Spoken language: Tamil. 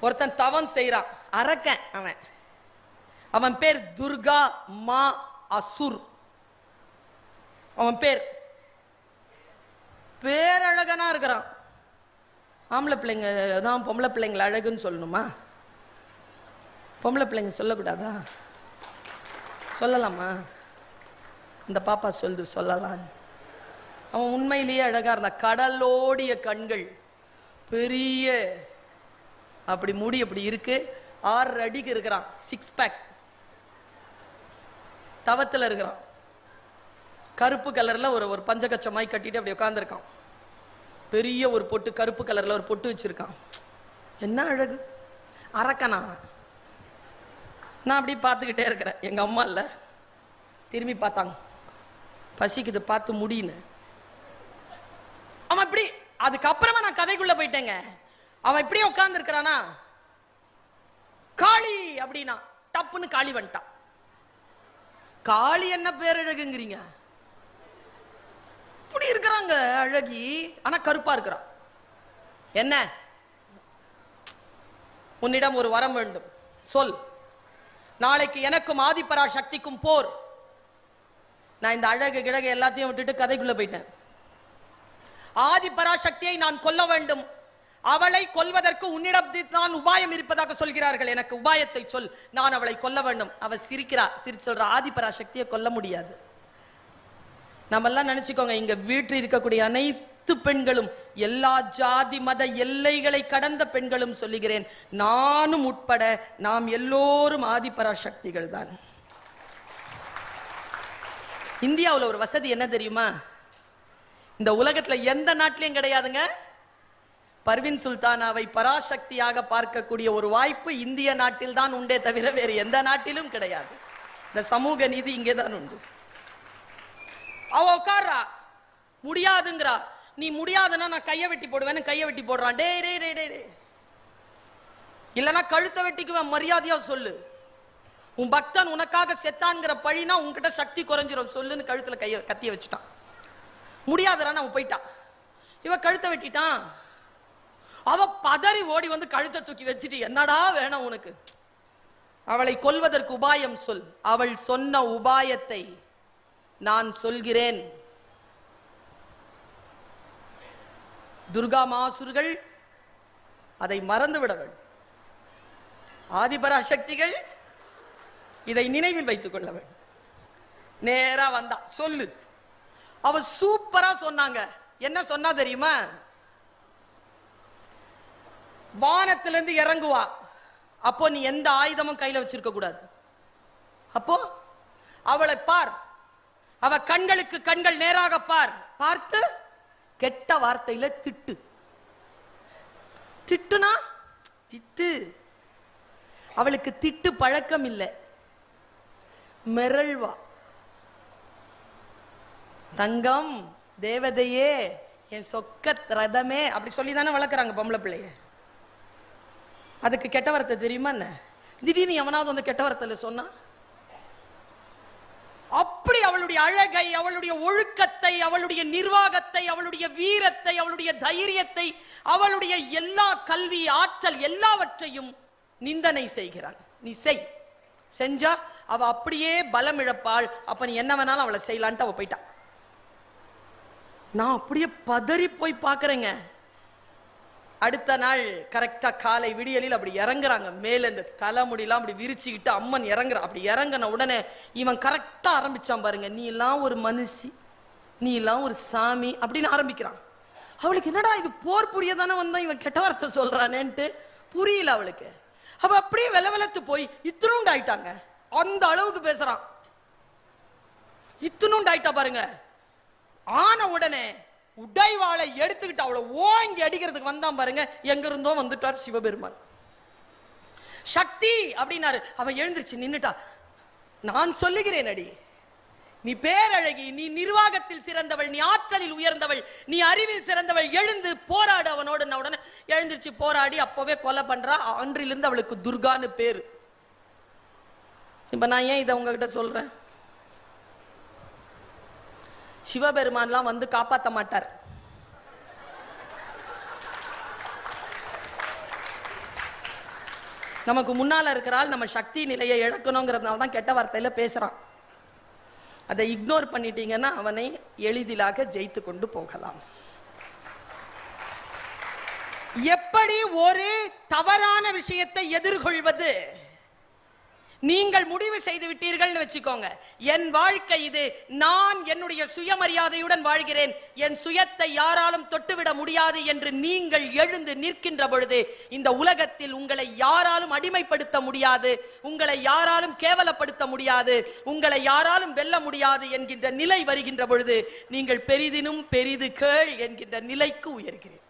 ஒருத்தன் தவம் செய்கிறான் அரக்கன் அவன். அவன் பேர் துர்கா மா அசுர். அவன் பேர் பேரழகனா இருக்கிறான். ஆம்பளை பிள்ளைங்க தான் பொம்பளை பிள்ளைங்கள அழகுன்னு சொல்லணுமா? பொம்பளை பிள்ளைங்க சொல்லக்கூடாதா? சொல்லலாமா? இந்த பாப்பா சொல்லுது சொல்லலாம் அவன் உண்மையிலேயே அழகாக இருந்தான். கடலோடிய கண்கள் பெரிய அப்படி முடி அப்படி இருக்கு. ஆறு அடிக்கு இருக்கிறான். சிக்ஸ் பேக் தவத்தில் இருக்கிறான். கருப்பு கலரில் ஒரு ஒரு பஞ்சகச்சமாய் கட்டிட்டு அப்படி உட்காந்துருக்கான் பெரிய ஒரு பொட்டு கருப்பு கலரில் ஒரு பொட்டு வச்சுருக்கான். என்ன அழகு. அரக்கனா. நான் அப்படி பார்த்துக்கிட்டே இருக்கிறேன். எங்கள் அம்மா இல்லை. திரும்பி பார்த்தாங்க. பசிக்குது பார்த்து முடியுன்னு அவன் இப்படி அதுக்கப்புறமா நான் கதைக்குள்ளே போயிட்டேங்க. அவன் இப்படியே உட்கார்ந்து இருக்கிறானா காளி அப்படின்னா டப்புன்னு காளி வந்துட்டான். காளி என்ன பேரழகுங்கிறீங்க இப்படி இருக்கிறாங்க அழகி. ஆனா கருப்பா இருக்கிறான். என்ன? உன்னிடம் ஒரு வரம் வேண்டும். சொல். நாளைக்கு எனக்கும் ஆதிபரா சக்திக்கும் போர். நான் இந்த அழகு கிழகு எல்லாத்தையும் விட்டுட்டு கதைக்குள்ள போயிட்டேன். ஆதிபராசக்தியை நான் கொல்ல வேண்டும். அவளை கொல்வதற்கு உன்னிடம் தான் உபாயம் இருப்பதாக சொல்கிறார்கள். எனக்கு உபாயத்தை சொல். நான் அவளை கொல்ல வேண்டும். அவ சிரிக்கிறா சிரிச்சு சொல்ற ஆதிபரா சக்தியை கொல்ல முடியாது. நம்ம எல்லாம் நினைச்சுக்கோங்க இங்க வீட்டில் இருக்கக்கூடிய அனைத்து பெண்களும் எல்லா ஜாதி மத எல்லைகளை கடந்த பெண்களும் சொல்லுகிறேன் நானும் உட்பட நாம் எல்லோரும் ஆதிபரா சக்திகள் தான். இந்தியாவுல ஒரு வசதி என்ன தெரியுமா? இந்த உலகத்துல எந்த நாட்டிலையும் கிடையாதுங்க. பர்வின் சுல்தானாவை பராசக்தியாக பார்க்கக்கூடிய ஒரு வாய்ப்பு இந்திய நாட்டில் தான் உண்டே தவிர வேறு எந்த நாட்டிலும் கிடையாது. இந்த சமூக நீதி இங்கே தான் உண்டு. அவ உட்கார்றா. முடியாதுங்கிறா. நீ முடியாதுன்னா நான் கையை வெட்டி போடுவேன்னு கையை வெட்டி போடுறான். டே டே டே டே டே இல்லைன்னா கழுத்தை வெட்டிக்குவேன். மரியாதையா சொல்லு. உன் பக்தன் உனக்காக செத்தான்ங்கிற பழினா உன்கிட்ட சக்தி குறைஞ்சிரும். சொல்லுன்னு கழுத்துல கைய கத்திய வச்சுட்டான். முடியாதுடா நான் போயிட்டான். இவன் கழுத்தை வெட்டிட்டான். அவ பதறி ஓடி வந்து கழுத்தை தூக்கி வச்சுட்டு என்னடா வேணும் உனக்கு? அவளை கொல்வதற்கு உபாயம் சொல். அவள் சொன்ன உபாயத்தை நான் சொல்கிறேன். துர்கா மாசுர்கள் அதை மறந்து விட ஆதிபரா சக்திகள் இதை நினைவில் வைத்துக் கொள்ளவள். நேரா வந்தா. சொல்லு. அவ சூப்பரா சொன்னாங்க. என்ன சொன்னா தெரியுமா? வானத்திலிருந்து இறங்குவா. அப்போ நீ எந்த ஆயுதமும் கையில வச்சிருக்க கூடாது. அப்போ அவளை பார். அவ கண்களுக்கு கண்கள் நேராக பார். பார்த்து கெட்ட வார்த்தையில திட்டு. திட்டுனா திட்டு. அவளுக்கு திட்டு பழக்கம் இல்லை. மிரள்வா. தங்கம் தேவதையே என் சொக்க ரதமே அப்படி சொல்லி தானே வளர்க்குறாங்க பொம்பளை பிள்ளைய. அதுக்கு கெட்ட வார்த்தை தெரியுமா என்ன? திடீர்னு எவனாவது வந்து கெட்ட வார்த்தையில சொன்னா அப்படி அவளுடைய அழகை அவளுடைய ஒழுக்கத்தை அவளுடைய நிர்வாகத்தை அவளுடைய வீரத்தை அவளுடைய தைரியத்தை அவளுடைய எல்லா கல்வி ஆற்றல் எல்லாவற்றையும் நிந்தனை செய்கிறான். நீ செய். செஞ்சா அவ அப்படியே பலம் இழப்பாள். அப்ப நீ என்ன வேணாலும் அவளை செய்யலான்ட்டு அவ போயிட்டா. நான் அப்படியே பதறி போய் பார்க்கறேங்க. அடுத்த நாள் கரெக்டாக காலை விடியலில் அப்படி இறங்குறாங்க. மேலே இந்த தலைமுடியெல்லாம் அப்படி விரிச்சுக்கிட்டு அம்மன் இறங்குறா அப்படி இறங்கின உடனே இவன் கரெக்டாக ஆரம்பிச்சான் பாருங்க. நீ எல்லாம் ஒரு மனுஷி. நீ எல்லாம் ஒரு சாமி. அப்படின்னு ஆரம்பிக்கிறான். அவளுக்கு என்னடா இது போர் புரிய தானே வந்தான்? இவன் கெட்ட வார்த்தை சொல்கிறானேன்ட்டு புரியல அவளுக்கு. அப்போ அப்படியே வெல வெலத்து போய் இத்தினூண்டு ஆயிட்டாங்க அந்த அளவுக்கு பேசுகிறான் இத்தினூண்டு ஆயிட்டா பாருங்க. ஆன உடனே உடைவாளை எடுத்துக்கிட்டு அவளை ஓங்கி அடிக்கிறதுக்கு வந்தான் பாருங்க. எங்கிருந்தோ வந்துட்டார் சிவபெருமான். சக்தி அப்படின்னாரு. அவன் எழுந்திருச்சு நின்னுட்டா. நான் சொல்லுகிறேன் அடி. நீ பேரழகி நீ நிர்வாகத்தில் சிறந்தவள் நீ ஆற்றலில் உயர்ந்தவள் நீ அறிவில் சிறந்தவள் எழுந்து போராடு அவனோடு. நான் உடனே எழுந்திருச்சு போராடி அப்பவே கொலை பண்றா. அன்றிலிருந்து அவளுக்கு துர்கான்னு பேரு. இப்ப நான் ஏன் இதை உங்ககிட்ட சொல்றேன்? சிவபெருமான்லாம் வந்து காப்பாற்ற மாட்டார். நமக்கு முன்னால இருக்கிறால் நம்ம சக்தி நிலையை இழக்கணுங்கிறதுனால தான் கெட்ட வார்த்தையில பேசுறான். அதை இக்னோர் பண்ணிட்டீங்கன்னா அவனை எளிதிலாக ஜெயித்து கொண்டு போகலாம். எப்படி ஒரு தவறான விஷயத்தை எதிர்கொள்வது? நீங்கள் முடிவு செய்து விட்டீர்கள்னு வச்சுக்கோங்க. என் வாழ்க்கை இது. நான் என்னுடைய சுயமரியாதையுடன் வாழ்கிறேன். என் சுயத்தை யாராலும் தொட்டுவிட முடியாது என்று நீங்கள் எழுந்து நிற்கின்ற பொழுது இந்த உலகத்தில் உங்களை யாராலும் அடிமைப்படுத்த முடியாது. உங்களை யாராலும் கேவலப்படுத்த முடியாது. உங்களை யாராலும் வெல்ல முடியாது என்கின்ற நிலை வருகின்ற பொழுது நீங்கள் பெரிதினும் பெரிது கேள் என்கின்ற நிலைக்கு உயர்கிறேன்